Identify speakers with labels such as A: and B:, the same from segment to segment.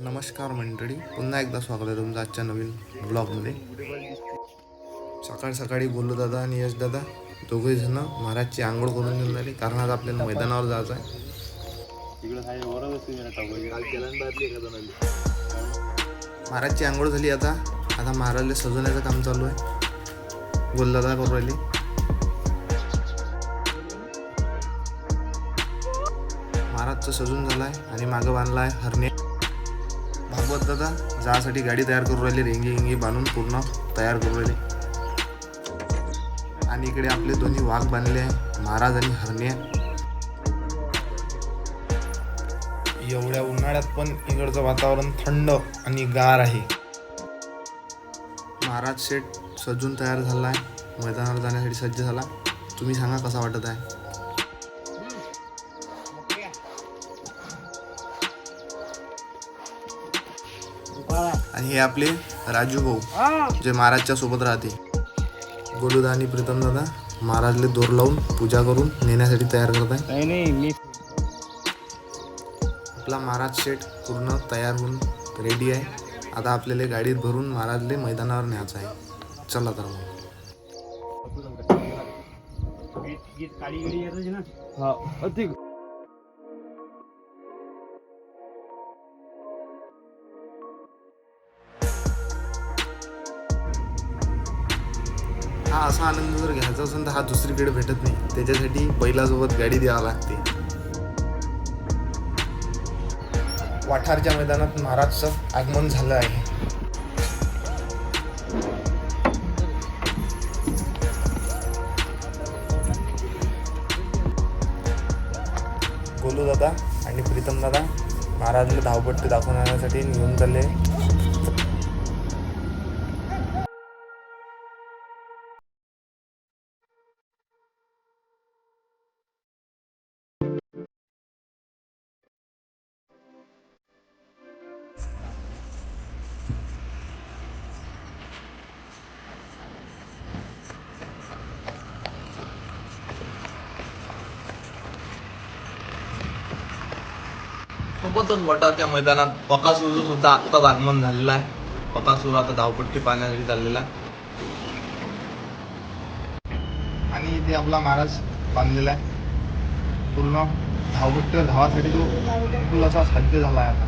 A: नमस्कार मंडळी पुन्हा एकदा स्वागत आहे तुमचं आजच्या नवीन ब्लॉगमध्ये सकाळ सकाळी बोलू दादा आणि यश दादा दोघे जण महाराजची आंघोळ करून घेऊन झाली कारण आज आपल्याला मैदानावर जायचं आहे. महाराजची आंघोळ झाली आता आता महाराजला सजवण्याचं काम चालू आहे. गोलदादा करू राहिली. महाराजचं सजून झालाय आणि मागं बांधला आहे हरणे. सोबत दादा. जासाठी गाडी तयार करू राहिली रेंगी रेंगी बांधून पूर्ण तयार करू राहिली. आणि इकडे आपले दोन्ही वाघ बांधले आहे महाराज आणि हरणे. एवढ्या उन्हाळ्यात पण इकडचं वातावरण थंड आणि गार आहे. महाराज शेठ सजून तयार झाला आहे मैदानावर जाण्यासाठी सज्ज झाला. तुम्ही सांगा कसा वाटत आहे? आणि हे आपले राजू भाऊ जे महाराजच्या सोबत राहते. गोलूदा आणि प्रीतम दादा महाराजले दोर लावून पूजा करून नेण्यासाठी तयार करत आहे.
B: नाही नाही मी
A: आपला महाराज शेठ पूर्ण तयार होऊन रेडी आहे. आता आपल्याला गाडीत भरून महाराजले मैदानावर न्यायचं आहे. चला तर मग.
B: काळी गिडी येतच ना? हा
A: असा आनंद जर घ्यायचा असेल तर हा दुसरीकडे भेटत नाही. त्याच्यासाठी बैलासोबत गाडी द्यावी लागते. वाठारच्या मैदानात महाराजचं आगमन झालं आहे. गोलू दादा आणि प्रीतम दादा महाराजला धावपट्टी दाखवून निघून चालले. सोबतच वटाच्या मैदानात बकासूर सुद्धा आत्ताच आगमन झालेला आहे. बकासूर आता धावपट्टी पाहण्यासाठी चाललेला आहे. आणि इथे आपला महाराज बांधलेला आहे. पूर्ण धावपट्टी धावासाठी तो बिलकुल असा साध्य झाला आहे आता.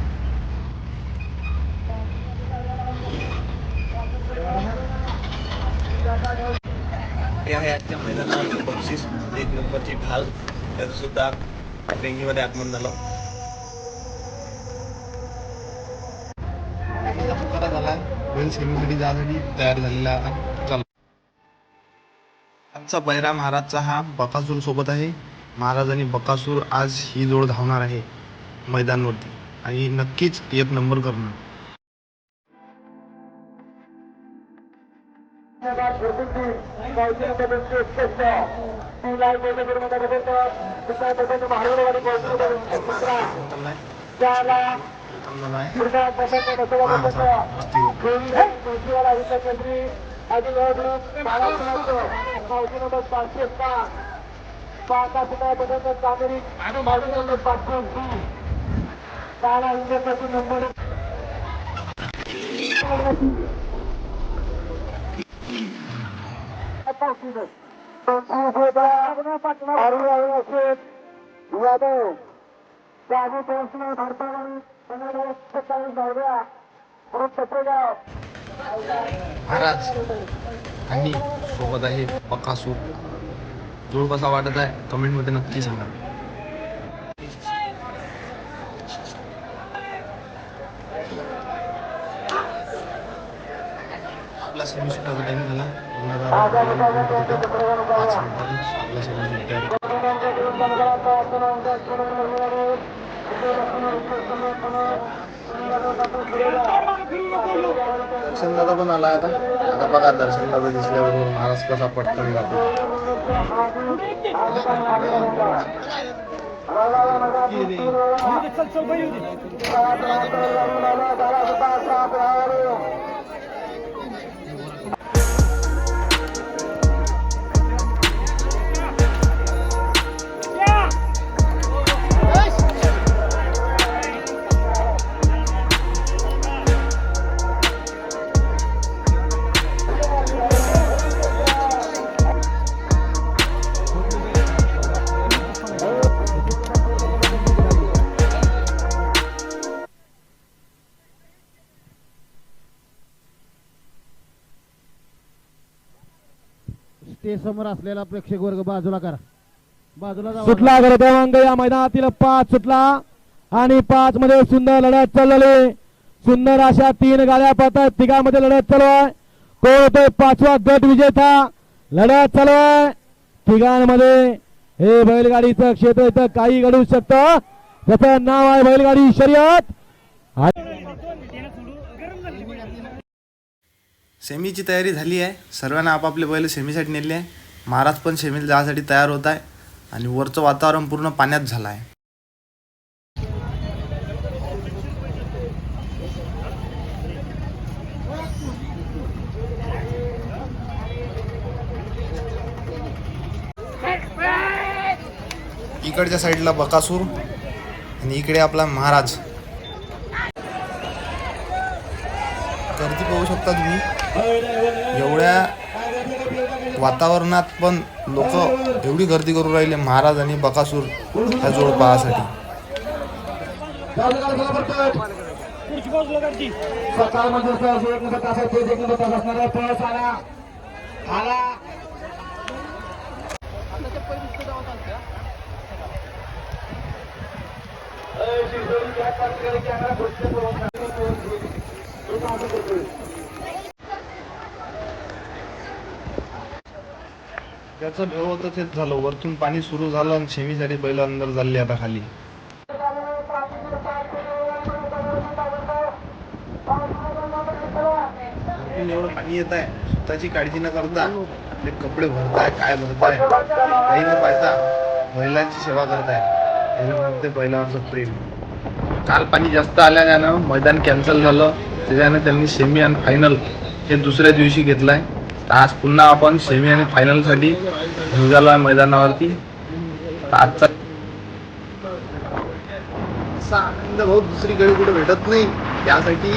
A: आहे आजच्या मैदानात बक्षीस एक नंबरची ढाल त्याचं सुद्धा डेंगीमध्ये आगमन झालं. बैल सेमीसाठी जाण्यासाठी तयार झालेला आहे आता चला. आजचा बैरा महाराजचा हा बकासूर सोबत आहे. महाराज आणि बकासूर आज ही जोड धावणार आहे मैदानवरती. आणि नक्कीच एक नंबर करणार. महिला केंद्री माजी नंबर
C: पाचशे पाच पाच असणार बदलकर कामेरी माजी नंबर पाचशे सी काळा इंद्रपती नंबर अरुण अरुण असेल यादव त्याआधी पोहोचणार भारताला पंधरा वर्ष चाळीस धावल्या
A: महाराज आणि सोबत आहे बकासूर. जोड कसा वाटत आहे. कमेंटमध्ये नक्की सांगा. आपला सेमी टाइम झाला. पाच मिनिटांनी आपला सेमी दर्शन दादा पण आला आता आता बघा दर्शन दादा दिसल्याबरोबर महाराज कसा पटकन जातो चल चल
D: ते समोर असलेला प्रेक्षक वर्ग बाजूला करा. बाजूला जावा.
C: सुटला गड क्रमांक या मैदानातील पाच सुटला आणि पाच मध्ये सुंदर लढत चाललेली सुंदर अशा तीन गाड्या पळतात तिघांमध्ये लढत चालू आहे. कोण होतोय पाचवा गट विजेता लढत चालू आहे. तिघांमध्ये हे बैलगाडीचं क्षेत्र इथं काही घडू शकतं. त्याचं नाव आहे बैलगाडी शर्यत.
A: सेमीची तयारी झाली आहे. सर्वांना आपापले बैल सेमीसाठी नेले आहे. महाराज पण सेमीला जायसाठी तयार होत आहे. आणि वरचं वातावरण पूर्ण पाण्यात झालं आहे. इकडच्या साईडला बकासूर आणि इकडे आपला महाराज. गर्दी पाहू शकता तुम्ही एवढ्या वातावरणात पण लोक एवढी गर्दी करू राहिले महाराज आणि बकासूर ह्या जोड पाहासाठी त्याचं भेव होतं तेच झालं. वरतून पाणी सुरू झालं आणि शेमीसाठी बैल अंदर झाले आता खाली. एवढं पाणी येत आहे. स्वतःची काळजी न करता आपले कपडे भरताय काय भरताय काही न पाहता बैलांची सेवा करताय. त्याला म्हणते प्रेम. काल पाणी जास्त आल्यानं मैदान कॅन्सल झालं. त्याच्यानं त्यांनी सेमी आणि फायनल हे दुसऱ्या दिवशी घेतलाय. तर आज पुन्हा आपण सेमी आणि फायनलसाठी निघालो आहे मैदानावरती तर आजचा असा आनंद भाऊ दुसरी गाडी कुठे भेटत नाही. त्यासाठी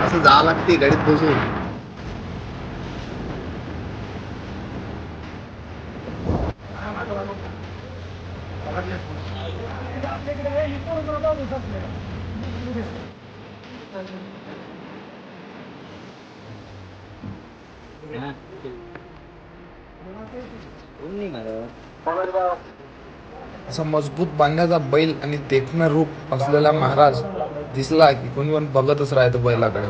A: असं जावं लागते गाडीत बसून. असा मजबूत बांधण्याचा बैल आणि देखणं रूप असलेला महाराज दिसला की कोणी पण बघतच राहतो बैलाकडे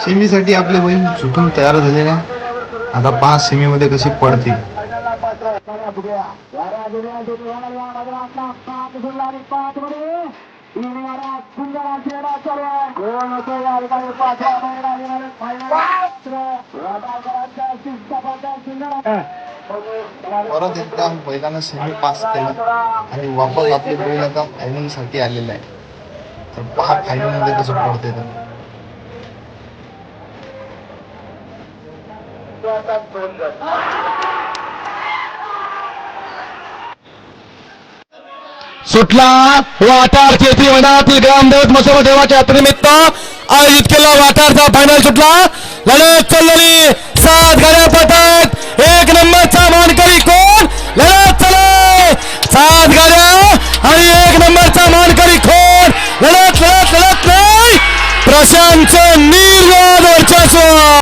A: सेमीसाठी आपले बैल झुकून तयार झालेले आहे आता पहा सेमीमध्ये कशी पडते परत एकदा बैलानं सेमी पास केला. आणि वापस आपले बैल आता फायनलसाठी आलेला आहे तर पहा फायनलमध्ये कसं पडते तर.
C: सुटला वाटार चेती मैदानातील ग्रामदेवत मसोबा देवाच्या यात्रेनिमित्त आयोजित केला वाटारचा फायनल सुटला. लढत चाललेली सात गाड्या
B: a Santanilla del Chazo.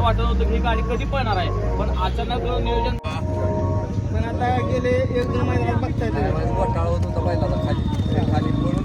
B: वाटत होतं की ही गाडी कधी पळणार आहे पण अचानक नियोजन
E: पण आता गेले एक दोन महिन्यात बघताय
F: होत खाली. खाली.